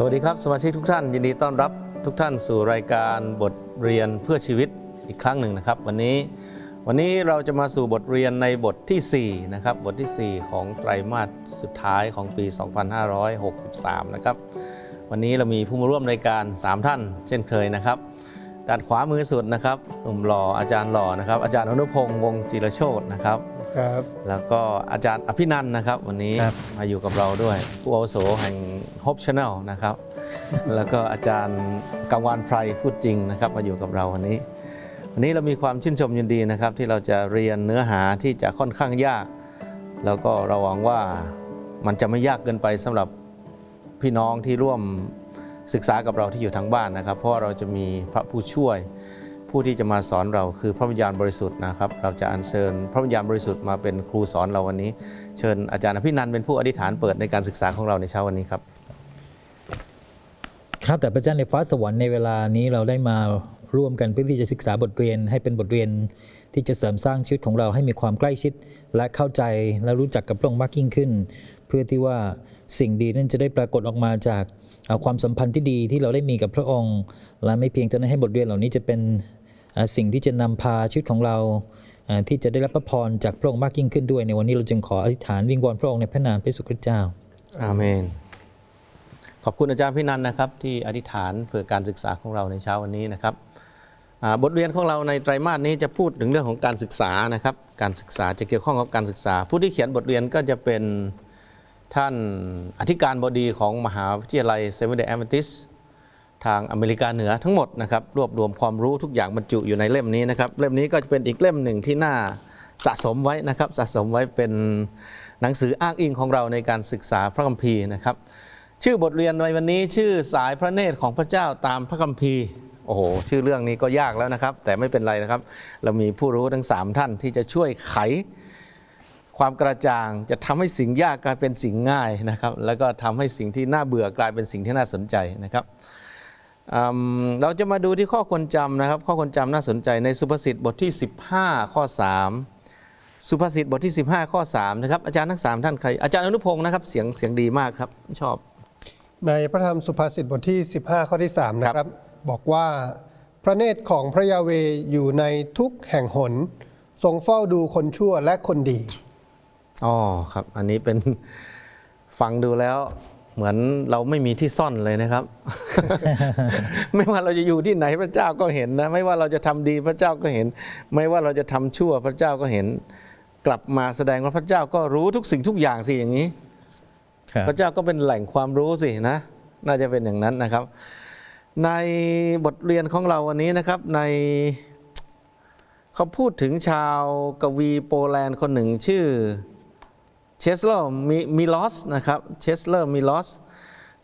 สวัสดีครับ สมาชิกทุกท่าน ยินดีต้อนรับทุกท่านสู่รายการบทเรียนเพื่อชีวิตอีกครั้งหนึ่งนะครับ วันนี้วันนี้เราจะมาสู่บทเรียนในบทที่4นะครับบทที่ 4 ของไตรมาสสุดท้ายของปี 2563 นะครับ วันนี้เรามีผู้มาร่วมรายการ 3 ท่าน เช่นเคยนะครับ ด้านขวามือสุดนะครับหนุ่มหล่ออาจารย์หล่อนะครับ อาจารย์อนุพงศ์วงศ์จิรโชตนะครับ ครับ แล้วก็อาจารย์อภินันท์นะครับ วันนี้ครับ มาอยู่กับเราด้วย ผู้อาวุโสแห่ง Hope Channel นะครับ แล้วก็อาจารย์กังวานไพรพูดจริงนะครับ มาอยู่กับเราวันนี้ วันนี้เรามีความชื่นชมยินดีนะครับ ที่เราจะเรียนเนื้อหาที่จะค่อนข้างยาก แล้วก็เราหวังว่ามันจะไม่ยากเกินไปสำหรับพี่น้องที่ร่วม ศึกษากับเราที่อยู่ทางบ้านนะครับ เพราะเราจะมีพระผู้ช่วย ผู้ที่จะมาสอนเราคือพระวิญญาณบริสุทธิ์นะครับ เราจะอัญเชิญพระวิญญาณบริสุทธิ์มาเป็นครูสอนเราวันนี้ เชิญอาจารย์อภินันเป็นผู้อธิษฐานเปิดในการศึกษาของเราในเช้าวันนี้ครับข้าแต่พระเจ้าในฟ้าสวรรค์ในเวลานี้เราได้มาร่วมกันเพื่อที่จะศึกษาบทเรียนให้เป็นบทเรียนที่จะเสริมสร้างชีวิตของเราให้มีความใกล้ชิด และเข้าใจและรู้จักกับพระองค์มากยิ่งขึ้น เพื่อที่ว่าสิ่งดีนั้นจะได้ปรากฏออกมาจาก ความสัมพันธ์ที่ดีที่เราได้มีกับพระองค์ และไม่เพียงเท่านั้นให้บทเรียนเหล่านี้จะเป็นสิ่งที่จะนำพาชีวิตของเราที่จะได้รับพระพรจากพระองค์มากยิ่งขึ้นด้วย ในวันนี้เราจึงขออธิษฐานวิงวอนพระองค์ในพระนามพระเยซูคริสต์เจ้า อาเมน ขอบคุณอาจารย์พินันนะครับที่อธิษฐานเพื่อการศึกษาของเราในเช้าวันนี้นะครับบทเรียนของเราในไตรมาสนี้จะพูดถึงเรื่องของการศึกษานะครับ การศึกษาจะเกี่ยวข้องกับการศึกษา ผู้ที่เขียนบทเรียนก็จะเป็น ท่านอธิการบดีของมหาวิทยาลัยเซเว่นเดย์แอมติสทางอเมริกาเหนือทั้งหมดนะครับรวบรวมความรู้ทุกอย่างบรรจุอยู่ในเล่มนี้นะครับเล่มนี้ก็จะเป็นอีกเล่มหนึ่งที่น่าสะสมไว้นะครับสะสมไว้เป็นหนังสืออ้างอิงของเราในการศึกษาพระคัมภีร์นะครับ ชื่อบทเรียนในวันนี้ชื่อสายพระเนตรของพระเจ้าตามพระคัมภีร์โอ้โหชื่อเรื่องนี้ก็ยากแล้วนะครับ แต่ไม่เป็นไรนะครับ เรามีผู้รู้ทั้ง 3 ท่านที่จะช่วยไข ความกระจ่างจะทำให้สิ่งยากกลายเป็นสิ่งง่ายนะครับ แล้วก็ทำให้สิ่งที่น่าเบื่อกลายเป็นสิ่งที่น่าสนใจนะครับอืมเราจะมาดูที่ข้อควรจำนะครับ ข้อควรจำน่าสนใจในสุภาษิตบทที่ 15 ข้อ 3 สุภาษิตบทที่ 15 ข้อ 3 นะครับ อาจารย์ทั้ง 3 ท่านใคร อาจารย์อนุพงศ์นะครับ เสียงเสียงดีมากครับ ชอบ ในพระธรรมสุภาษิตบทที่ 15 ข้อที่ 3 นะคครัรับบบอกว่า พระเนตรของพระยาเวอยู่ในทุกแห่งหน ทรงเฝ้าดูคนชั่วและคนดี อ๋อครับ อันนี้เป็นฟังดูแล้วเหมือนเราไม่มีที่ซ่อนเลยนะครับ ไม่ว่าเราจะอยู่ที่ไหนพระเจ้าก็เห็นนะ ไม่ว่าเราจะทำดีพระเจ้าก็เห็น ไม่ว่าเราจะทำชั่วพระเจ้าก็เห็น กลับมาแสดงว่าพระเจ้าก็รู้ทุกสิ่งทุกอย่างสิอย่างนี้ครับพระเจ้าก็เป็นแหล่งความรู้สินะ น่าจะเป็นอย่างนั้นนะครับ ในบทเรียนของเราวันนี้นะครับ ในเขาพูดถึงชาวกวีโปแลนด์คนหนึ่งชื่อ เชสเลอร์มิลอสนะครับเชสเลอร์มิลอส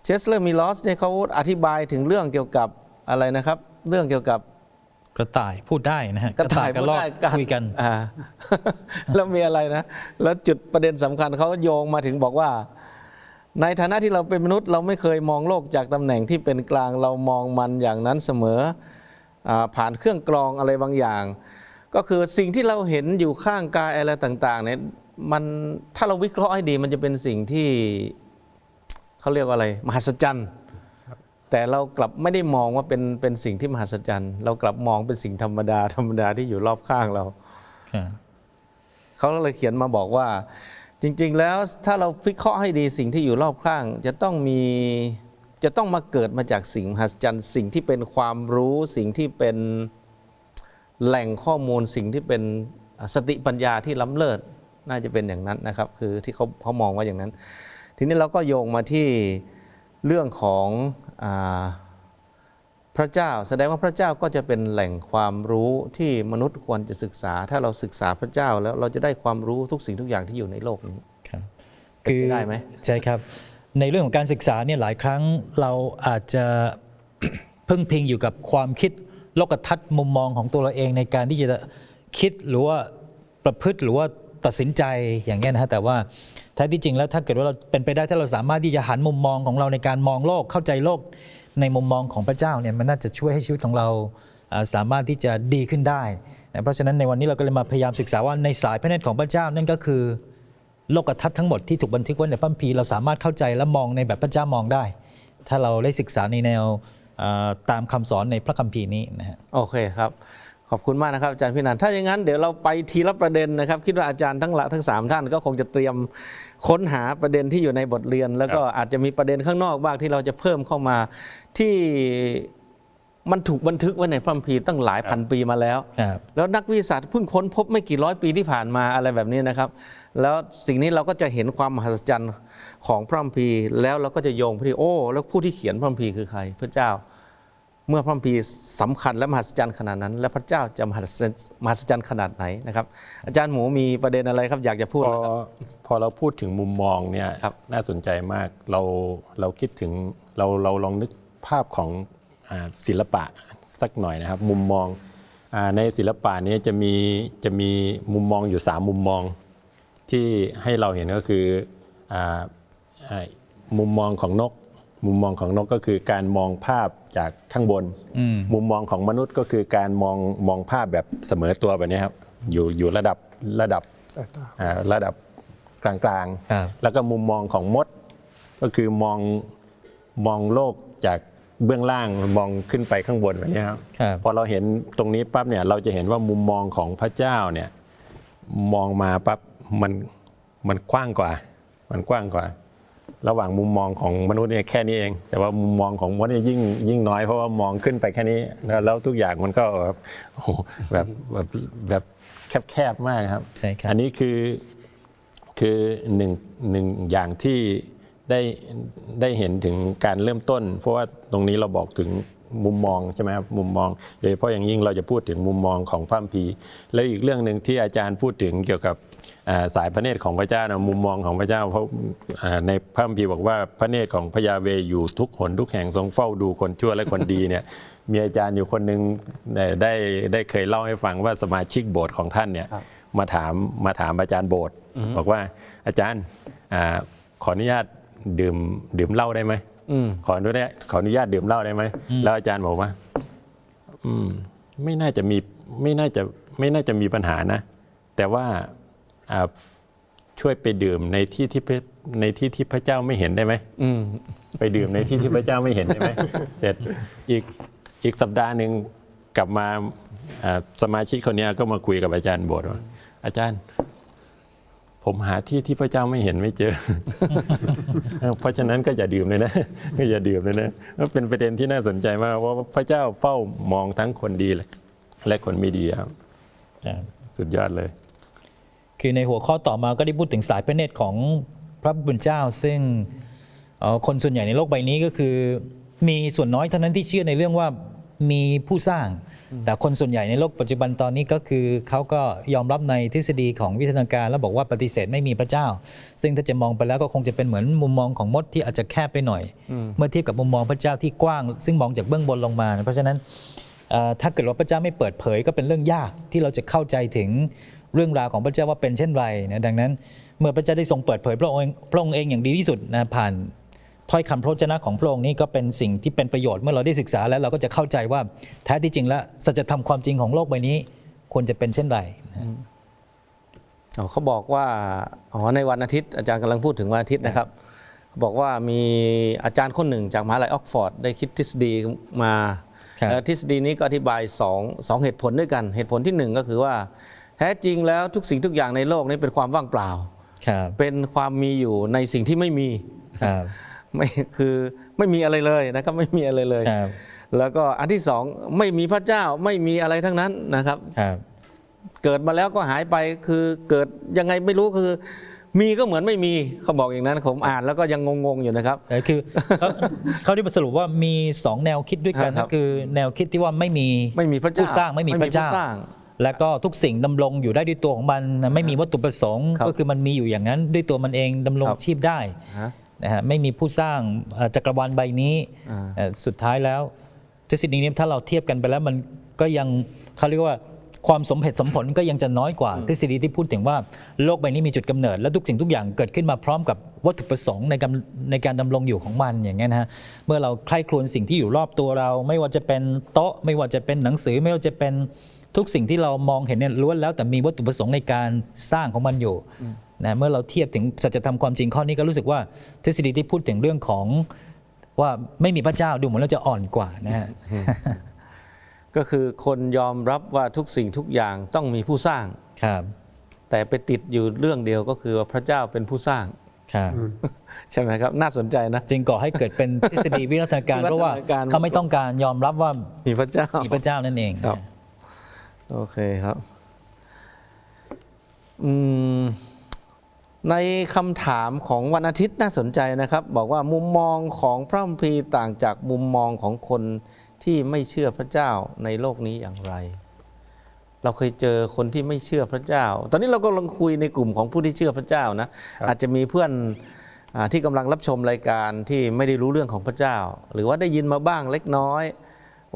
เชสเลอร์มิลอสเนี่ยเขาอธิบายถึงเรื่องเกี่ยวกับอะไรนะครับ เรื่องเกี่ยวกับกระต่ายพูดได้นะฮะกระต่ายกระพูดรอกได้การคุยกันอ่าแล้วมีอะไรนะ แล้วจุดประเด็นสำคัญเขาโยงมาถึงบอกว่า ในฐานะที่เราเป็นมนุษย์ เราไม่เคยมองโลกจากตำแหน่งที่เป็นกลางเรามองมันอย่างนั้นเสมออาผ่านเครื่องกรองอะไรบางอย่าง ก็คือสิ่งที่เราเห็นอยู่ข้างกายอะไรต่างๆเนี่ย มันถ้าเราวิเคราะห์ให้ดีมันจะเป็นสิ่งที่เขาเรียกว่าอะไร มหัศจรรย์ แต่เรากลับไม่ได้มองว่าเป็นเป็นสิ่งที่มหัศจรรย์ เรากลับมองเป็นสิ่งธรรมดา ธรรมดาที่อยู่รอบข้างเราครับเขาก็เลยเขียนมาบอกว่า จริง ๆ แล้วถ้าเราวิเคราะห์ให้ดีสิ่งที่อยู่รอบข้าง จะต้องมีจะต้องมาเกิดมาจากสิ่งมหัศจรรย์ สิ่งที่เป็นความรู้สิ่งที่เป็นแหล่งข้อมูลสิ่งที่เป็นสติปัญญาที่ล้ำเลิศ น่าจะเป็นอย่างนั้นนะครับ คือที่เขาเขามองว่าอย่างนั้น ทีนี้เราก็โยงมาที่เรื่องของอาพระเจ้า แสดงว่าพระเจ้าก็จะเป็นแหล่งความรู้ที่มนุษย์ควรจะศึกษา ถ้าเราศึกษาพระเจ้าแล้วเราจะได้ความรู้ทุกสิ่งทุกอย่างที่อยู่ในโลกนี้ครับเป็นไปได้ไหมใช่ครับ ในเรื่องของการศึกษาเนี่ยหลายครั้งเราอาจจะพึ่งพิงอยู่กับความคิดโลกทัศน์มุมมองของตัวเราเองในการที่จะคิดหรือว่าประพฤติหรือว่า ตัดสินใจอย่างเงี้ยนะฮะแต่ว่าแท้ที่จริงแล้วถ้าเกิดว่าเราเป็นไปได้ถ้าเราสามารถที่จะหันมุมมองของเราในการมองโลกเข้าใจโลกในมุมมองของพระเจ้าเนี่ยมันน่าจะช่วยให้ชีวิตของเราสามารถที่จะดีขึ้นได้นะเพราะฉะนั้นในวันนี้เราก็เลยมาพยายามศึกษาว่าในสายพระเนตรของพระเจ้านั่นก็คือโลกทัศน์ทั้งหมดที่ถูกบันทึกไว้ในพระคัมภีเราสามารถเข้าใจและมองในแบบพระเจ้ามองได้ ถ้าเราได้ศึกษาในแนวตามคำสอนในพระคัมภีร์นี้นะฮะโอเคครับ ขอบคุณมากนะครับอาจารย์พินันท์ถ้าอย่างนั้นเดี๋ยวเราไปทีละประเด็นนะครับ คิดว่าอาจารย์ทั้งละทั้งสามท่านก็คงจะเตรียมค้นหาประเด็นที่อยู่ในบทเรียน แล้วก็อาจจะมีประเด็นข้างนอกบ้างที่เราจะเพิ่มเข้ามาที่มันถูกบันทึกไว้ในพระคัมภีร์ตั้งหลายพันปีมาแล้วครับแล้วนักวิทยาศาสตร์เพิ่งค้นพบไม่กี่ร้อยปีที่ผ่านมาอะไรแบบนี้นะครับ แล้วสิ่งนี้เราก็จะเห็นความมหัศจรรย์ของพระคัมภีร์ แล้วเราก็จะโยงไปที่โอ้ แล้วผู้ที่เขียนพระคัมภีร์คือใคร พระเจ้า เมื่อพระคัมภีร์สำคัญและมหัศจรรย์ขนาดนั้น แล้วพระเจ้าจะมหัศจรรย์มหัศจรรย์ขนาดไหนนะครับ อาจารย์หมูมีประเด็นอะไรครับอยากจะพูดพอนะครับพอเราพูดถึงมุมมองเนี่ยครับน่าสนใจมากเราเราคิดถึงเราเราลองนึกภาพของอาศิลปะสักหน่อยนะครับ มุมมองอาในศิลปะเนี้จะมีจะมีมุมมองอยู่ 3 มุมมองที่ให้เราเห็นก็คืออาอ่ามุมมองของนก มุมมองของนกก็คือการมองภาพจากข้างบน มุมมองของมนุษย์ก็คือการมองมองภาพแบบเสมอตัวแบบนี้ครับอยู่อยู่ระดับระดับสายตาอ่าระดับกลางครับๆแล้วก็มุมมองของมด ก็คือมองมองโลกจากเบื้องล่างมองขึ้นไปข้างบนแบบนี้ครับครับพอเราเห็นตรงนี้ปั๊บเนี่ยเราจะเห็นว่ามุมมองของพระเจ้าเนี่ยมองมาปั๊บมันมันกว้างกว่า มันกว้างกว่า ระหว่างมุมมองของมนุษย์เนี่ยแค่นี้เอง แต่ว่ามุมมองของมดเนี่ยยิ่งยิ่งน้อยเพราะว่ามองขึ้นไปแค่นี้ แล้วแล้วทุกอย่างมันก็แบบโอ้โหแบบแบบแบบแคบๆมากครับใช่ครับอันนี้คือคือหนึ่งหนึ่งอย่างที่ได้ได้เห็นถึงการเริ่มต้น เพราะว่าตรงนี้เราบอกถึงมุมมองใช่ไหมครับมุมมองโดยเฉพาะอย่างยิ่งเราจะพูดถึงมุมมองของพระคัมภีร์แล้วอีกเรื่องหนึ่งที่อาจารย์พูดถึงเกี่ยวกับอ่า สายพระเนตรของพระเจ้านะมุมมองของพระเจ้าเพราะอ่าในพระคัมภีร์บอกว่าพระเนตรของพระยาเวอยู่ทุกหนทุกแห่งทรงเฝ้าดูคนชั่วและคนดีเนี่ยมีอาจารย์อยู่คนหนึ่งได้ได้ได้เคยเล่าให้ฟังว่าสมาชิกโบสถ์ของท่านเนี่ยครับมาถามมาถามอาจารย์โบสถ์บอกว่าอาจารย์อาขออนุญาตดื่มดื่มเหล้าได้ไหมอืมขออนุญาตขออนุญาตดื่มเหล้าได้ไหมแล้วอาจารย์บอกว่า อืม ไม่น่าจะมีไม่น่าจะไม่น่าจะมีปัญหานะ แต่ว่าอ่า ช่วยไปดื่มในที่ที่พระในที่ที่พระเจ้าไม่เห็นได้ไหมอืมไปดื่มในที่ที่พระเจ้าไม่เห็นใช่ไหมเสร็จอีกอีกสัปดาห์หนึ่งกลับมาอ่าสมาชิกคนเนี้ยก็มาคุยกับอาจารย์โบสถ์ว่าอาจารย์ ผมหาที่ที่พระเจ้าไม่เห็นไม่เจอ เพราะฉะนั้นก็อย่าดื่มเลยนะก็อย่าดื่มเลยนะก็เป็นประเด็นที่น่าสนใจมากว่าพระเจ้าเฝ้ามองทั้งคนดีและและคนไม่ดีครับครับสุดยอดเลย คือในหัวข้อต่อมาก็ได้พูดถึงสายพระเนตรของพระบุญเจ้า ซึ่งคนส่วนใหญ่ในโลกใบนี้ก็คือ มีส่วนน้อยเท่านั้นที่เชื่อในเรื่องว่ามีผู้สร้าง แต่คนส่วนใหญ่ในโลกปัจจุบันตอนนี้ก็คือเขาก็ยอมรับในทฤษฎีของวิทยาการแล้วบอกว่าปฏิเสธไม่มีพระเจ้า ซึ่งถ้าจะมองไปแล้วก็คงจะเป็นเหมือนมุมมองของมดที่อาจจะแคบไปหน่อย เมื่อเทียบกับมุมมองพระเจ้าที่กว้าง ซึ่งมองจากเบื้องบนลงมา เพราะฉะนั้นถ้าเกิดว่าพระเจ้าไม่เปิดเผยก็เป็นเรื่องยากที่เราจะเข้าใจถึง เรื่องราวของพระเจ้าว่าเป็นเช่นไรนะดังนั้นเมื่อพระเจ้าได้ทรงเปิดเผยพระองค์เองพระองค์เองอย่างดีที่สุดนะผ่านถ้อยคำพระวจนะของพระองค์นี้ก็เป็นสิ่งที่เป็นประโยชน์เมื่อเราได้ศึกษาแล้วเราก็จะเข้าใจว่าแท้ที่จริงแล้วสัจธรรมความจริงของโลกใบนี้ควรจะเป็นเช่นไรอ๋อเขาบอกว่าอ๋อในวันอาทิตย์อาจารย์กำลังพูดถึงวันอาทิตย์นะครับเขาบอกว่ามีอาจารย์คนหนึ่งจากมหาลัยออกฟอร์ดได้คิดทฤษฎีมาครับแล้วทฤษฎีนี้ก็อธิบายสองสองเหตุผลด้วยกัน เหตุผลที่หนึ่งก็คือว่า แท้จริงแล้วทุกสิ่งทุกอย่างในโลกนี้เป็นความว่างเปล่า ครับเป็นความมีอยู่ในสิ่งที่ไม่มีครับไม่คือไม่มีอะไรเลยนะครับไม่มีอะไรเลย ครับแล้วก็อันที่สองไม่มีพระเจ้าไม่มีอะไรทั้งนั้นนะครับ ครับเกิดมาแล้วก็หายไปคือเกิดยังไงไม่รู้คือ มีก็เหมือนไม่มีเขาบอกอย่างนั้นผมอ่านแล้วก็ยังงงๆอยู่นะครับ แต่คือเขาเขาได้สรุปว่ามีสองแนวคิดด้วยกันครัก็บคือแนวคิดที่ว่าไม่มีไม่มีพระเจ้าผู้สร้างไม่มีพระเจ้าผู้สร้าง แล้วก็ทุกสิ่งดำรงอยู่ได้ด้วยตัวของมันนะไม่มีวัตถุประสงค์ครับก็คือมันมีอยู่อย่างนั้นด้วยตัวมันเองดำรงครับชีพได้ฮะนะฮะไม่มีผู้สร้างเอ่อจักรวาลใบนี้อ่าเอ่อสุดท้ายแล้วทฤษฎีนี้ถ้าเราเทียบกันไปแล้วมันก็ยังเขาเรียกว่าความสมเหตุสมผลก็ยังจะน้อยกว่าทฤษฎีที่พูดถึงว่าโลกใบนี้มีจุดกำเนิด และทุกสิ่งทุกอย่างเกิดขึ้นมาพร้อมกับวัตถุประสงค์ในการในการดำรงอยู่ของมันอย่างเงี้ยนะฮะเมื่อเราใคร่ครวญสิ่งที่อยู่รอบตัวเรา ไม่ว่าจะเป็นโต๊ะ ไม่ว่าจะเป็นหนังสือไม่ว่าจะเป็น ทุกสิ่งที่เรามองเห็นเนี่ยล้วนแล้วแต่มีวัตถุประสงค์ในการสร้างของมันอยู่นะเมื่อเราเทียบถึงสัจธรรมความจริงข้อนี้ก็รู้สึกว่าทฤษฎีที่พูดถึงเรื่องของว่าไม่มีพระเจ้าดูเหมือนเราจะอ่อนกว่านะฮะก็คือคนยอมรับว่าทุกสิ่งทุกอย่างต้องมีผู้สร้างครับ แต่ไปติดอยู่เรื่องเดียวก็คือว่าพระเจ้าเป็นผู้สร้างครับใช่ไหมครับ น่าสนใจนะจึงก่อให้เกิดเป็นทฤษฎีวิวัฒนาการวิวัฒนาการเพราะว่าเขาไม่ต้องการยอมรับว่ามีพระเจ้ามีพระเจ้านั่นเองครับ โอเคครับอืมในคำถามของวันอาทิตย์น่าสนใจนะครับ บอกว่ามุมมองของพระคัมภีร์ต่างจากมุมมองของคนที่ไม่เชื่อพระเจ้าในโลกนี้อย่างไร เราเคยเจอคนที่ไม่เชื่อพระเจ้า ตอนนี้เรากำลังคุยในกลุ่มของผู้ที่เชื่อพระเจ้านะ อาจจะมีเพื่อนอาที่กำลังรับชมรายการที่ไม่ได้รู้เรื่องของพระเจ้า หรือว่าได้ยินมาบ้างเล็กน้อย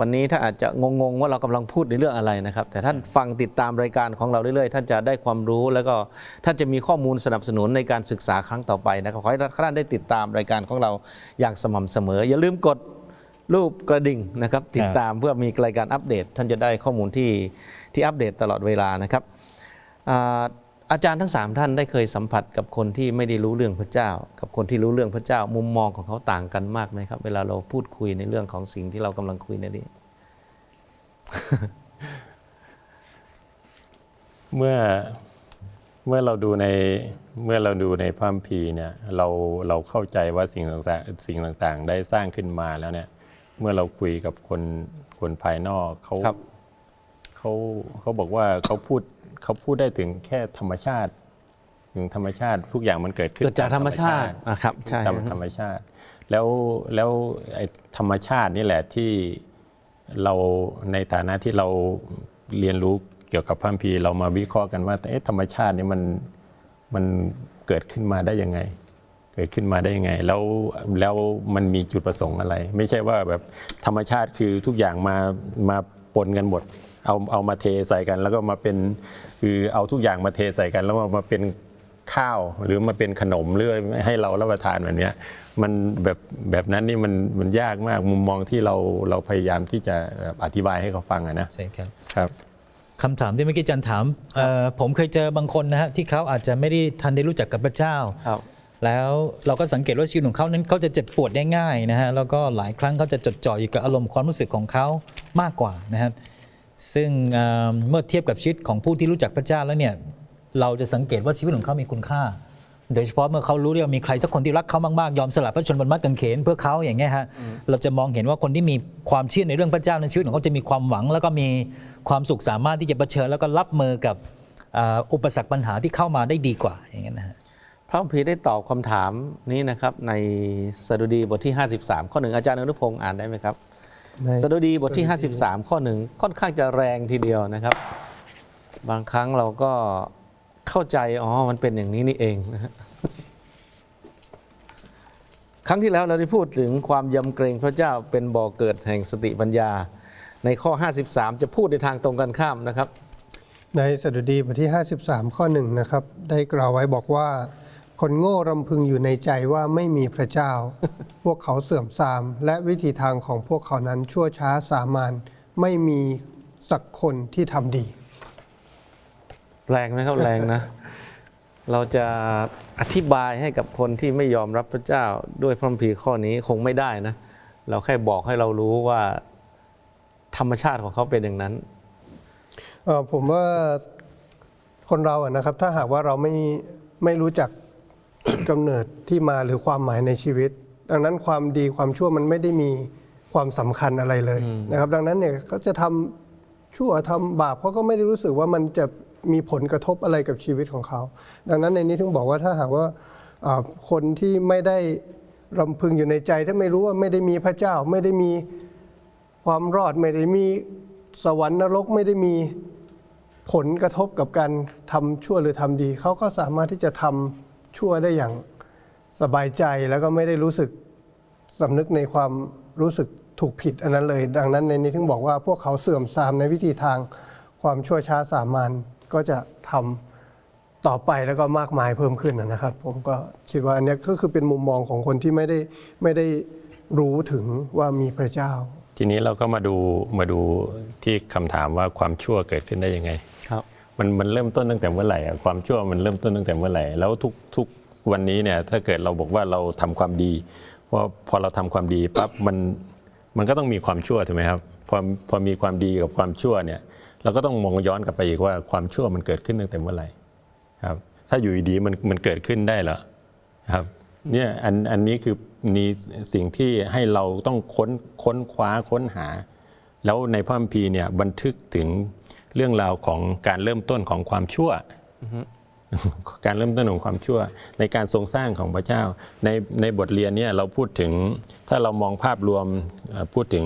วันนี้ถ้าอาจจะงงๆว่าเรากำลังพูดในเรื่องอะไรนะครับ แต่ท่านฟังติดตามรายการของเราเรื่อยๆ ท่านจะได้ความรู้ แล้วก็ท่านจะมีข้อมูลสนับสนุนในการศึกษาครั้งต่อไปนะครับขอให้ท่านได้ติดตามรายการของเราอย่างสม่ำเสมอ อย่าลืมกดรูปกระดิ่งนะครับ ติดตามเพื่อมีรายการอัปเดต ท่านจะได้ข้อมูลที่ที่อัปเดตตลอดเวลานะครับ อ่าอาจารย์ทั้งสามท่านได้เคยสัมผัสกับคนที่ไม่ได้รู้เรื่องพระเจ้า กับคนที่รู้เรื่องพระเจ้า มุมมองของเขาต่างกันมากไหมครับ เวลาเราพูดคุยในเรื่องของสิ่งที่เรากำลังคุยในนี้ เมื่อเมื่อเราดูในเมื่อเราดูในพระคัมภีร์เนี่ยเราเราเข้าใจว่าสิ่งต่างๆสิ่งต่างๆ ได้สร้างขึ้นมาแล้วเนี่ย เมื่อเราคุยกับคนคนภายนอกเขาครับเขาเขาบอกว่าเขาพูด เขาพูดได้ถึงแค่ธรรมชาติ ถึงธรรมชาติทุกอย่างมันเกิดขึ้นเกิดจากธรรมชาติอะครับใช่ตามธรรมชาติ แล้วแล้วไอ้ธรรมชาตินี่แหละที่เราในฐานะที่เราเรียนรู้เกี่ยวกับพระคัมภีร์เรามาวิเคราะห์กันว่าเอ๊ะธรรมชาตินี่มันมันเกิดขึ้นมาได้ยังไง เกิดขึ้นมาได้ยังไง แล้วแล้วมันมีจุดประสงค์อะไร ไม่ใช่ว่าแบบธรรมชาติคือทุกอย่างมามาปนกันหมด เอาเอามาเทใส่กัน แล้วก็มาเป็นคือเอาทุกอย่างมาเทใส่กัน แล้วมามาเป็นข้าวหรือมาเป็นขนมหรือให้เรารับประทานแบบเนี้ยมันแบบแบบนั้นนี่มันมันยากมากมุมมองที่เราเราพยายามที่จะอธิบายให้เขาฟังอะนะใช่ครับครับคำถามที่เมื่อกี้อาจันถามเอ่อผมเคยเจอบางคนนะฮะที่เขาอาจจะไม่ได้ทันได้รู้จักกับพระเจ้าครับแล้วเราก็สังเกตว่าชีวิตของเขานั้นเขาจะเจ็บปวดได้ง่ายนะฮะแล้วก็หลายครั้งเขาจะจดจ่ออยู่กับอารมณ์ความรู้สึกของเขามากกว่านะครับ ซึ่งเอ่อเมื่อเทียบกับชีวิตของผู้ที่รู้จักพระเจ้าแล้วเนี่ยเราจะสังเกตว่าชีวิตของเขามีคุณค่า โดยเฉพาะเมื่อเขารู้ว่ามีใครสักคนที่รักเขามากๆ ยอมสละพระชนม์บนไม้กางเขนเพื่อเขาอย่างเงี้ยฮะเราจะมองเห็นว่าคนที่มีความเชื่อในเรื่องพระเจ้าในชีวิตของเขาจะมีความหวัง แล้วก็มีความสุขสามารถที่จะเผชิญแล้วก็รับมือกับเอ่ออุปสรรคปัญหาที่เข้ามาได้ดีกว่าอย่างเงี้ยนะฮะพระคัมภีร์ได้ตอบคำถามนี้นะครับในสดุดีบทที่ 53 ข้อหนึ่งอาจารย์อนุพงศ์อ่านได้ไหมครับใน สดุดีบทที่ 53 ข้อหนึ่งค่อนข้างจะแรงทีเดียวนะครับ บางครั้งเราก็เข้าใจ อ๋อ มันเป็นอย่างนี้นี่เองนะฮะครั้งที่แล้วเราได้พูดถึงความยำเกรงพระเจ้าเป็นบ่อเกิดแห่งสติปัญญา ในข้อ 53 จะพูดในทางตรงกันข้ามนะครับ ในสดุดีบทที่ 53 ข้อหนึ่งนะครับ ได้กล่าวไว้บอกว่า คนโง่รำพึงอยู่ในใจว่าไม่มีพระเจ้าพ วกเขาเสื่อมทราม และวิธีทางของพวกเขานั้นชั่วช้าสามานไม่มีสักคนที่ทำดี แรงไหมครับแรงนะ เราจะอธิบายให้กับคนที่ไม่ยอมรับพระเจ้าด้วยพระคัมภีร์ข้อนี้คงไม่ได้นะ เราแค่บอกให้เรารู้ว่าธรรมชาติของเขาเป็นอย่างนั้นเอ่อผมว่าคนเราอะนะครับ ถ้าหากว่าเราไม่ไม่รู้จักกำเนิดที่มาหรือความหมายในชีวิต ดังนั้นความดีความชั่วมันไม่ได้มีความสำคัญอะไรเลยนะครับ ดังนั้นเนี่ยเขาจะทำชั่วทำบาปเขาก็ไม่ได้รู้สึกว่ามันจะมีผลกระทบอะไรกับชีวิตของเขา ดังนั้นในนี้ถึงบอกว่าถ้าหากว่าอ่าคนที่ไม่ได้รำพึงอยู่ในใจ ถ้าไม่รู้ว่าไม่ได้มีพระเจ้า ไม่ได้มีความรอดไม่ได้มีสวรรค์นรกไม่ได้มีผลกระทบกับการทำชั่วหรือทำดี เขาก็สามารถที่จะทำชั่วได้อย่าง สบายใจแล้วก็ไม่ได้รู้สึกสำนึกในความรู้สึกถูกผิดอันนั้นเลย ดังนั้นในนี้ถึงบอกว่าพวกเขาเสื่อมทรามในวิธีทางความชั่วช้าสามานก็จะทำต่อไปแล้วก็มากมายเพิ่มขึ้นนะครับ ผมก็คิดว่าอันเนี้ยก็คือเป็นมุมมองของคนที่ไม่ได้ไม่ได้รู้ถึงว่ามีพระเจ้า ทีนี้เราก็มาดูมาดูที่คำถามว่าความชั่วเกิดขึ้นได้ยังไง ครับ มันมันเริ่มต้นตั้งแต่เมื่อไหร่อะความชั่วมันเริ่มต้นตั้งแต่เมื่อไหร่แล้วทุกทุก วันนี้เนี่ยถ้าเกิดเราบอกว่าเราทำความดีเพราพอเราทำความดีปั๊บมันมันก็ต้องมีความชั่วถูกไหมครับพอพอมีความดีกับความชั่วเนี่ยเราก็ต้องมองย้อนกลับไปอีกว่าความชั่วมันเกิดขึ้นตั้งแต่เมื่อไหร่ครับ ถ้าอยู่ดีมันมันเกิดขึ้นได้เหรอครับเนี่ยอันอันนี้คือมีสิ่งที่ให้เราต้องค้นค้นคว้าค้นหา แล้วในพระคัมภีร์เนี่ยบันทึกถึงเรื่องราวของการเริ่มต้นของความชั่ว การเริ่มต้นของความชั่ว ในการทรงสร้างของพระเจ้า ในในบทเรียนเนี่ยเราพูดถึงถ้าเรามองภาพรวมพูดถึง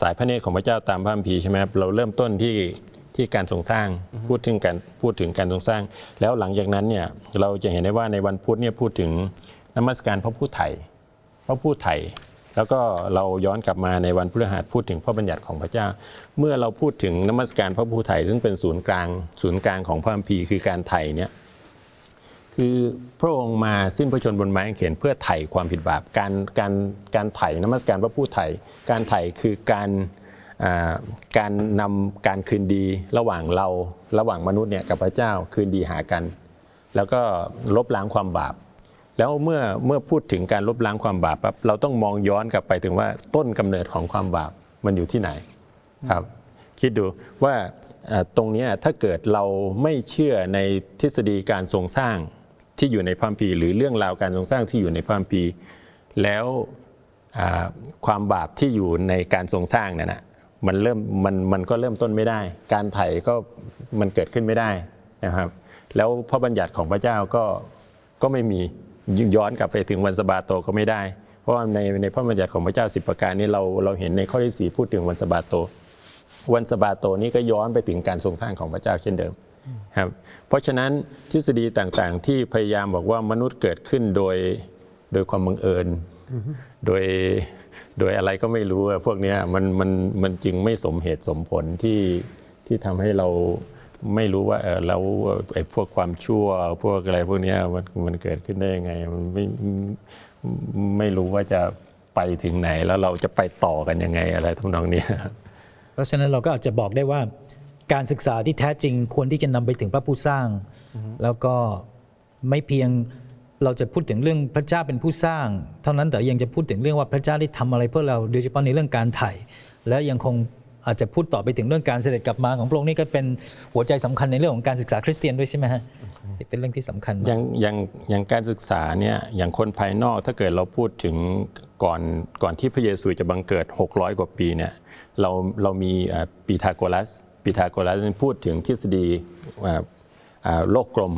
สายพระเนตรของพระเจ้าตามพระคัมภีร์ใช่ไหมครับเราเริ่มต้นที่ที่การทรงสร้างพูดถึงการพูดถึงการทรงสร้าง แล้วหลังจากนั้นเนี่ยเราจะเห็นได้ว่าในวันพุธเนี่ยพูดถึงนมัสการพระผู้ไถ่พระผู้ไถ่แล้วก็เราย้อนกลับมาในวันพฤหัสพูดถึงพระบัญญัติของพระเจ้า เมื่อเราพูดถึงนมัสการพระผู้ไถ่ซึ่งเป็นศูนย์กลาง ศูนย์กลางของพระคัมภีร์คือการไถ่เนี่ย คือพระองค์มาสิ้นพระชนบนไม้กางเขนเพื่อไถ่ความผิดบาป การการการไถ่นมัสการพระผู้ไถ่การไถ่คือการการนำการคืนดีระหว่างเราระหว่างมนุษย์เนี่ยกับพระเจ้าคืนดีหากัน แล้วก็ลบล้างความบาป แล้วเมื่อเมื่อพูดถึงการลบล้างความบาปปั๊บเราต้องมองย้อนกลับไปถึงว่าต้นกำเนิดของความบาปมันอยู่ที่ไหนครับคิดดูว่าตรงนี้ถ้าเกิดเราไม่เชื่อในทฤษฎีการทรงสร้าง ที่อยู่ในพระคัมภีร์หรือเรื่องราวการทรงสร้างที่อยู่ในพระคัมภีร์แล้วความบาปที่อยู่ในการทรงสร้างนั่นนะมันเริ่มมันมันก็เริ่มต้นไม่ได้ การไถ่ก็มันเกิดขึ้นไม่ได้นะครับ แล้วพระบัญญัติของพระเจ้าก็ก็ไม่มีย้อนกลับไปถึงวันสบาโตก็ไม่ได้ เพราะว่าในในพระบัญญัติของพระเจ้าสิบประการนี้เราเราเห็นในข้อที่สี่พูดถึงวันสบาโต วันสบาโตนี้ก็ย้อนไปถึงการทรงสร้างของพระเจ้าเช่นเดิม ครับเพราะฉะนั้นทฤษฎีต่างๆ ที่พยายามบอกว่ามนุษย์เกิดขึ้นโดยโดยความบังเอิญ โดยโดยอะไรก็ไม่รู้อะพวกเนี้ยมันมันมันจึงไม่สมเหตุสมผลที่ที่ทำให้เราไม่รู้ว่าเออเราไอ้พวกความชั่ว พวกอะไรพวกเนี้ยมันมันเกิดขึ้นได้ยังไง มันไม่ไม่รู้ว่าจะไปถึงไหนแล้วเราจะไปต่อกันยังไงอะไรทำนองเนี้ยเพราะฉะนั้นเราก็อาจจะบอกได้ว่า การศึกษาที่แท้จริงควรที่จะนำไปถึงพระผู้สร้าง แล้วก็ไม่เพียงเราจะพูดถึงเรื่องพระเจ้าเป็นผู้สร้าง เท่านั้นแต่ยังจะพูดถึงเรื่องว่าพระเจ้าได้ทำอะไรเพื่อเราโดยเฉพาะในเรื่องการไถ่และยังคงอาจจะพูดต่อไปถึงเรื่องการเสด็จกลับมาของพระองค์นี่ก็เป็นหัวใจสำคัญในเรื่องของการศึกษาคริสเตียนด้วยใช่ไหมฮะนี่เป็นเรื่องที่สำคัญอมากย่างอย่างอย่างการศึกษาเนี่ยอย่างคนภายนอกถ้าเกิดเราพูดถึงก่อนก่อนที่พระเยซูจะบังเกิด 600 กว่าปีเนี่ยเราเรามีอ่าปีทาโกรัส ปีทาโกรัสพูดถึงทฤษฎีอ่าอ่าโลกกลม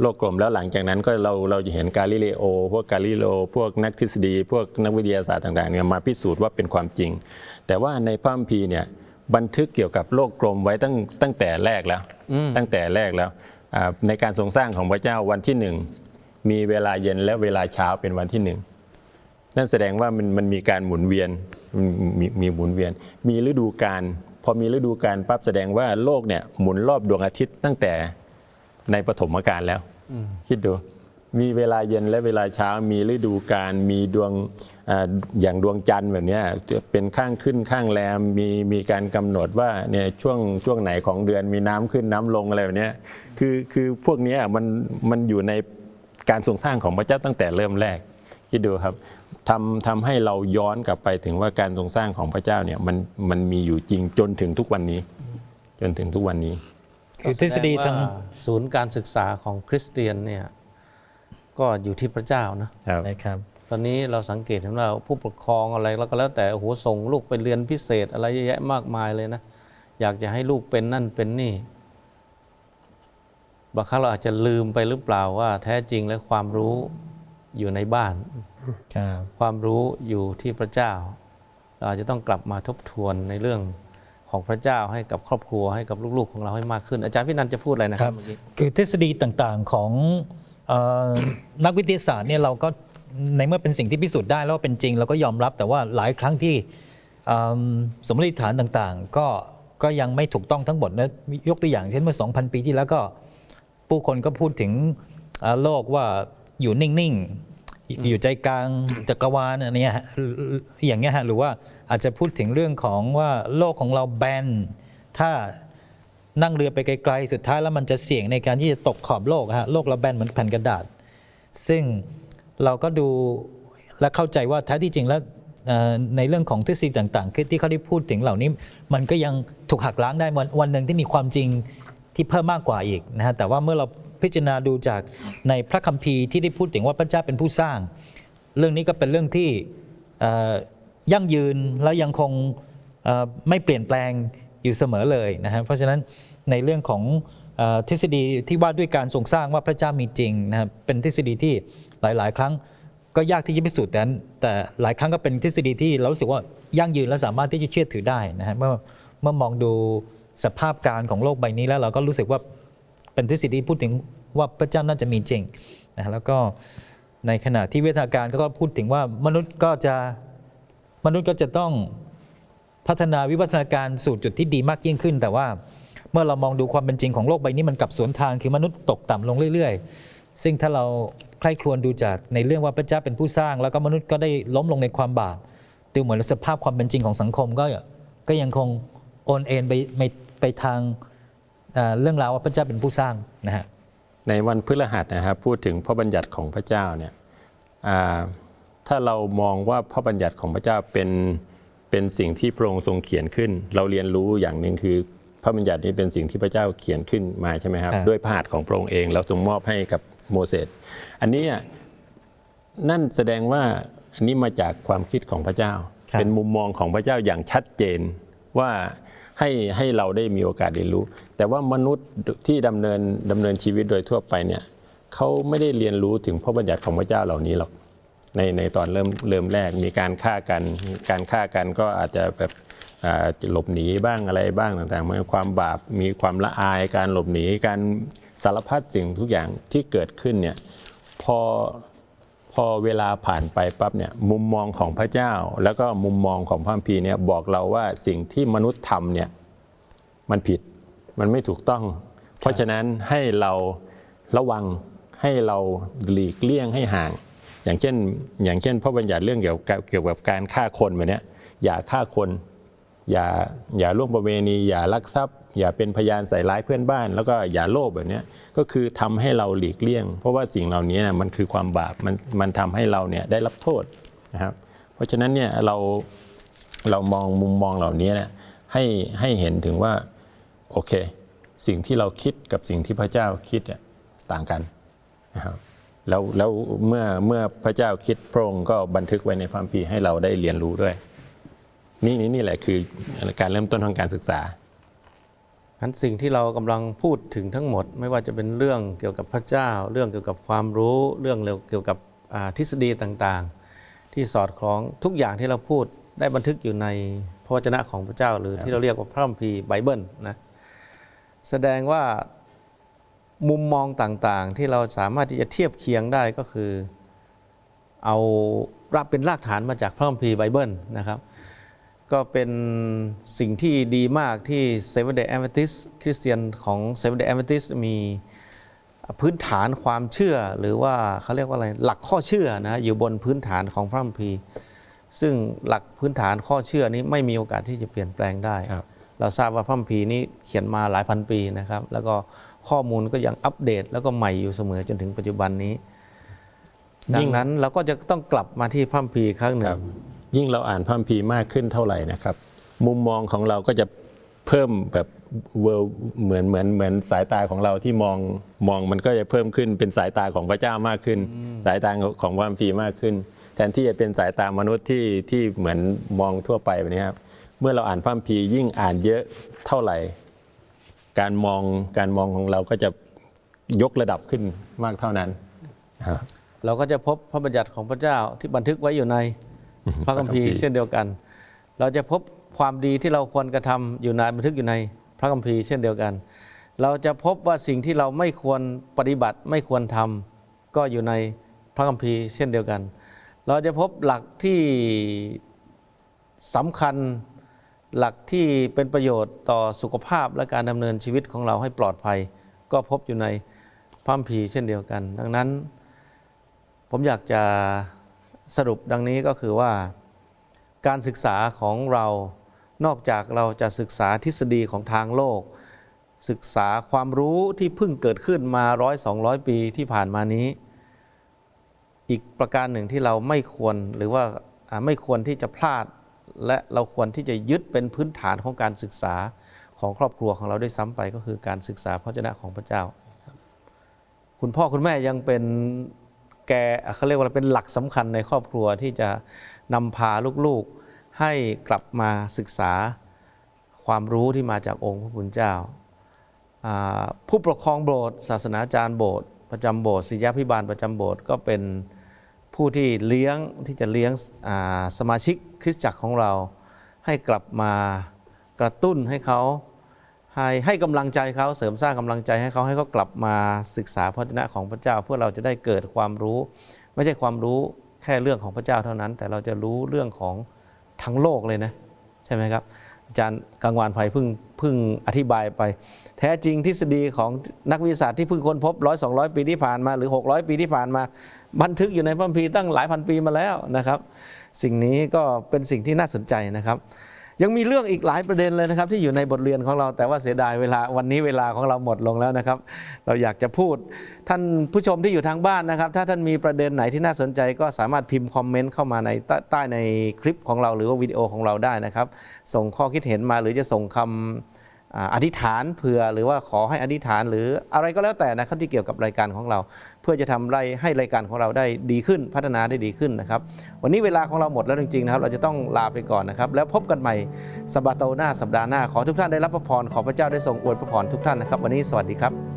โลกกลมแล้วหลังจากนั้นก็เราเราจะเห็นกาลิเลโอ พวกกาลิเลโอพวกนักทฤษฎี พวกนักวิทยาศาสตร์ต่างๆเนี่ยมาพิสูจน์ว่าเป็นความจริง แต่ว่าในพระคัมภีร์เนี่ยบันทึกเกี่ยวกับโลกกลมไว้ตั้งตั้งแต่แรกแล้ว ตั้งแต่แรกแล้วอ่าในการทรงสร้างของพระเจ้าวันที่หนึ่งมีเวลาเย็นและเวลาเช้าเป็นวันที่หนึ่งนั่นแสดงว่ามันมันมีการหมุนเวียนมมีมีหมุนเวียน มีฤดูกาล พอมีฤดูกาลปั๊บแสดงว่าโลกเนี่ยหมุนรอบดวงอาทิตย์ตั้งแต่ในปฐมกาลแล้วคิดดู มีเวลาเย็นและเวลาเช้ามีฤดูกาลมีดวงอย่างดวงจันทร์แบบเนี้ยเป็นข้างขึ้นข้างแรมมีมีการกำหนดว่าเนี่ยช่วงช่วงไหนของเดือนมีน้ำขึ้นน้ำลงอะไรแบบเนี้ยคือคือพวกนี้มันมันอยู่ในการทรงสร้างของพระเจ้าตั้งแต่เริ่มแรกคิดดูครับ ทำทำให้เราย้อนกลับไปถึงว่าการทรงสร้างของพระเจ้าเนี่ยมันมันมีอยู่จริงจนถึงทุกวันนี้ จนถึงทุกวันนี้ คือทฤษฎีทางแสว่าศูนย์การศึกษาของคริสเตียนเนี่ยก็อยู่ที่พระเจ้านะครับนะครับ ตอนนี้เราสังเกตเห็นว่าผู้ปกครองอะไรแล้วก็แล้วแต่โอ้โหส่งลูกไปเรียนพิเศษอะไรเยอะแยะมากมายเลยนะ อยากจะให้ลูกเป็นนั่นเป็นนี่บางครั้งเราอาจจะลืมไปหรือเปล่าว่าแท้จริงและความรู้ อยู่ในบ้านครับความรู้อยู่ที่พระเจ้า เราอาจจะต้องกลับมาทบทวนในเรื่องของพระเจ้าให้กับครอบครัวให้กับลูกๆของเราให้มากขึ้น อาจารย์พี่นันจะพูดอะไรนะคครัรับบเมื่อกี้คือทฤษฎีต่างๆของเอ่อนักวิทยาศาสตร์เนี่ยเราก็ในเมื่อเป็นสิ่งที่พิสูจน์ได้แล้วว่าเป็นจริงเราก็ยอมรับแต่ว่าหลายครั้งที่เอิ่มสมมติฐานต่างๆ ก็ก็ยังไม่ถูกต้องทั้งหมดนะยกตัวอย่างเช่นเมื่อ 2,000 ปีที่แล้วก็ผู้คนก็พูดถึงเอ่อโลกว่า อยู่นิ่งๆ อยู่ใจกลางจักรวาลอันเนี้ยฮะอย่างเงี้ยฮะหรือว่าอาจจะพูดถึงเรื่องของว่าโลกของเราแบน ถ้านั่งเรือไปไกลๆ สุดท้ายแล้วมันจะเสี่ยงในการที่จะตกขอบโลกฮะโลกเราแบนเหมือนแผ่นกระดาษ ซึ่งเราก็ดูและเข้าใจว่าแท้ที่จริงแล้วเอ่อในเรื่องของทฤษฎีต่างๆ คือที่เขาได้พูดถึงเหล่านี้ มันก็ยังถูกหักล้างได้วันวันหนึ่งที่มีความจริงที่เพิ่มมากกว่าอีกนะฮะแต่ว่าเมื่อเรา พิจารณาดูจากในพระคัมภีร์ที่ได้พูดถึงว่าพระเจ้าเป็นผู้สร้าง เรื่องนี้ก็เป็นเรื่องที่ยั่งยืนและยังคงไม่เปลี่ยนแปลงอยู่เสมอเลยนะฮะเพราะฉะนั้นในเรื่องของทฤษฎีที่ว่าด้วยการทรงสร้างว่าพระเจ้ามีจริงนะครับเป็นทฤษฎีที่หลาย ๆ ครั้งก็ยากที่จะพิสูจน์แต่แต่หลายครั้งก็เป็นทฤษฎีที่เรารู้สึกว่ายั่งยืนและสามารถที่จะเชื่อถือได้นะฮะเมื่อเมื่อมองดูสภาพการของโลกใบนี้แล้วเราก็รู้สึกว่า เป็นทฤษฎีพูดถึงว่าพระเจ้าน่าจะมีจริงนะแล้วก็ในขณะที่วิทยาการก็พูดถึงว่ามนุษย์ก็จะมนุษย์ก็จะต้องพัฒนาวิวัฒนาการสู่จุดที่ดีมากยิ่งขึ้น แต่ว่าเมื่อเรามองดูความเป็นจริงของโลกใบนี้มันกลับสวนทางคือมนุษย์ตกต่ำลงเรื่อย ๆ ซึ่งถ้าเราใคร่ครวญดูจากในเรื่องว่าพระเจ้าเป็นผู้สร้าง แล้วก็มนุษย์ก็ได้ล้มลงในความบาปดูเหมือนสภาพความเป็นจริงของสังคมก็ก็ยังคงโอนเอ็นไปไปทาง เอ่อเรื่องราวว่าพระเจ้าเป็นผู้สร้างนะฮะในวันพฤหัสนะครับพูดถึงพระบัญญัติของพระเจ้าเนี่ยอ่าถ้าเรามองว่าพระบัญญัติของพระเจ้าเป็นเป็นสิ่งที่พระองค์ทรงเขียนขึ้น เราเรียนรู้อย่างหนึ่งคือพระบัญญัตินี้เป็นสิ่งที่พระเจ้าเขียนขึ้นมาใช่ไหมครับครับด้วยพระหัตถ์ของพระองค์เองเราทรงมอบให้กับโมเสสอันนี้อะนั่นแสดงว่าอันนี้มาจากความคิดของพระเจ้าครับเป็นมุมมองของพระเจ้าอย่างชัดเจนว่า ให้ให้เราได้มีโอกาสเรียนรู้ แต่ว่ามนุษย์ที่ดำเนินดำเนินชีวิตโดยทั่วไปเนี่ยเขาไม่ได้เรียนรู้ถึงพระบัญญัติของพระเจ้าเหล่านี้หรอกในในตอนเริ่มเริ่มแรกมีการฆ่ากันการฆ่ากันก็อาจจะแบบหลบหนีบ้างอะไรบ้างต่างๆมีความบาปมีความละอายการหลบหนีการสารพัดสิ่งทุกอย่างที่เกิดขึ้นเนี่ยพอ พอเวลาผ่านไปปั๊บเนี่ยมุมมองของพระเจ้า แล้วก็มุมมองของพระคัมภีเนี่ยบอกเราว่าสิ่งที่มนุษย์ทำเนี่ยมันผิดมันไม่ถูกต้อง เพราะฉะนั้นให้เราระวังให้เราหลีกเลี่ยงให้ห่าง อย่างเช่นอย่างเช่นพระบัญญัติเรื่องเกี่ยวกับเกี่ยวกับการฆ่าคนแบบนี้อย่าฆ่าคน อย่าอย่าล่วงประเวณี อย่าลักทรัพย์ อย่าเป็นพยานใส่ร้ายเพื่อนบ้าน แล้วก็อย่าโลภแบบเนี้ยก็คือทำให้เราหลีกเลี่ยง เพราะว่าสิ่งเหล่านี้มันคือความบาปมันมันทำให้เราเนี่ยได้รับโทษนะครับ เพราะฉะนั้นเนี่ยเราเรามองมุมมองเหล่านี้เนี่ยให้ให้เห็นถึงว่าโอเค สิ่งที่เราคิดกับสิ่งที่พระเจ้าคิดเนี่ยต่างกันนะครับแล้วแล้วเมื่อเมื่อพระเจ้าคิดพระองค์ก็บันทึกไว้ในพระคัมภีร์ให้เราได้เรียนรู้ด้วย นี่นี่นี่แหละคือการเริ่มต้นของการศึกษา นั้นสิ่งที่เรากำลังพูดถึงทั้งหมด ไม่ว่าจะเป็นเรื่องเกี่ยวกับพระเจ้า เรื่องเกี่ยวกับความรู้เรื่องเกี่ยวกับทฤษฎีต่างๆ ที่สอดคล้องทุกอย่างที่เราพูดได้บันทึกอยู่ในพระวจนะของพระเจ้า หรือที่เราเรียกว่าพระคัมภีร์ไบเบิลนะแสดงว่ามุมมองต่างๆ ที่เราสามารถที่จะเทียบเคียงได้ก็คือ เอารับเป็นรากฐานมาจากพระคัมภีร์ไบเบิลนะครับ ก็เป็นสิ่งที่ดีมากที่ Seventh Day Adventist คริสเตียนของ Seventh Day Adventist มีพื้นฐานความเชื่อหรือว่าเขาเรียกว่าอะไรหลักข้อเชื่อนะอยู่บนพื้นฐานของพระคัมภีร์ ซึ่งหลักพื้นฐานข้อเชื่อนี้ไม่มีโอกาสที่จะเปลี่ยนแปลงได้ครับเราทราบว่าพระคัมภีร์นี้เขียนมาหลายพันปีนะครับ แล้วก็ข้อมูลก็ยังอัปเดต แล้วก็ใหม่อยู่เสมอจนถึงปัจจุบันนี้ ดัยิ่งงนั้นเราก็จะต้องกลับมาที่พระคัมภีร์ครั้งหนึ่ครังบ ยิ่งเราอ่านพระคัมภีร์มากขึ้นเท่าไหร่นะครับ มุมมองของเราก็จะเพิ่มแบบเวเหมือนเหมือนเหมือนสายตาของเราที่มองมองมันก็จะเพิ่มขึ้นเป็นสายตาของพระเจ้ามากขึ้น สายตาของพระคัมภีร์มากขึ้น แทนที่จะเป็นสายตามนุษย์ที่ที่เหมือนมองทั่วไปแบบนี้ครับเมื่อเราอ่านพระคัมภีร์ยิ่งอ่านเยอะเท่าไหร่ การมองการมองของเราก็จะยกระดับขึ้นมากเท่านั้นนะครับเราก็จะพบพระบัญญัติของพระเจ้าที่บันทึกไว้อยู่ใน พระคัมภีร์พระคัมภีร์เช่นเดียวกัน เราจะพบความดีที่เราควรกระทำอยู่ในบันทึกอยู่ในพระคัมภีร์เช่นเดียวกัน เราจะพบว่าสิ่งที่เราไม่ควรปฏิบัติไม่ควรทำก็อยู่ในพระคัมภีร์เช่นเดียวกัน เราจะพบหลักที่สำคัญหลักที่เป็นประโยชน์ต่อสุขภาพและการดำเนินชีวิตของเราให้ปลอดภัย ก็พบอยู่ในพระคัมภีร์เช่นเดียวกัน ดังนั้น ผมอยากจะ สรุปดังนี้ก็คือว่า การศึกษาของเรานอกจากเราจะศึกษาทฤษฎีของทางโลก ศึกษาความรู้ที่เพิ่งเกิดขึ้นมาร้อยสองร้อยปีที่ผ่านมานี้ อีกประการหนึ่งที่เราไม่ควรหรือว่าไม่ควรที่จะพลาด และเราควรที่จะยึดเป็นพื้นฐานของการศึกษาของครอบครัวของเราด้วยซ้ำไปก็คือการศึกษาพระเจ้าของพระเจ้า คุณพ่อคุณแม่ยังเป็น แกเขาเรียกว่าเป็นหลักสำคัญในครอบครัวที่จะนำพาลูกๆให้กลับมาศึกษาความรู้ที่มาจากองค์พระผู้เป็นเจ้า ผู้ปกครองโบสถ์ศาสนาจารย์โบสถ์ประจำโบสถ์ศิยาพิบาลประจำโบสถ์ก็เป็นผู้ที่เลี้ยงที่จะเลี้ยงสมาชิกคริสตจักรของเรา ให้กลับมากระตุ้นให้เขา ให้ให้กำลังใจเขาเสริมสร้างกำลังใจให้เขาให้เขากลับมาศึกษาพระวจนะของพระเจ้า เพื่อเราจะได้เกิดความรู้ ไม่ใช่ความรู้แค่เรื่องของพระเจ้าเท่านั้น แต่เราจะรู้เรื่องของทั้งโลกเลยนะใช่ไหมครับอาจารย์กังวานภัยเพิ่งเพิ่งอธิบายไป แท้จริงทฤษฎีของนักวิทยาศาสตร์ที่เพิ่งค้นพบร้อยสองปีที่ผ่านมาหรือ 600 ปีที่ผ่านมา บันทึกอยู่ในพระคัมภีร์ตั้งหลายพันปีมาแล้วนะครับ สิ่งนี้ก็เป็นสิ่งที่น่าสนใจนะครับ ยังมีเรื่องอีกหลายประเด็นเลยนะครับ ที่อยู่ในบทเรียนของเราแต่ว่าเสียดายเวลาวันนี้เวลาของเราหมดลงแล้วนะครับ เราอยากจะพูดท่านผู้ชมที่อยู่ทางบ้านนะครับ ถ้าท่านมีประเด็นไหนที่น่าสนใจก็สามารถพิมพ์คอมเมนต์เข้ามาในใต้ในคลิปของเราหรือว่าวิดีโอของเราได้นะครับ ส่งข้อคิดเห็นมาหรือจะส่งคำอ่า อธิษฐานเผื่อหรือว่าขอให้อธิษฐานหรืออะไรก็แล้วแต่นะครับที่เกี่ยวกับรายการของเรา เพื่อจะทำไรให้รายการของเราได้ดีขึ้นพัฒนาได้ดีขึ้นนะครับ วันนี้เวลาของเราหมดแล้วจริงๆนะครับ เราจะต้องลาไปก่อนนะครับ แล้วพบกันใหม่สัปดาห์หน้าสัปดาห์หน้าขอทุกท่านได้รับพระพรขอพระเจ้าได้ทรงอวยพระพรทุกท่านนะครับ วันนี้สวัสดีครับ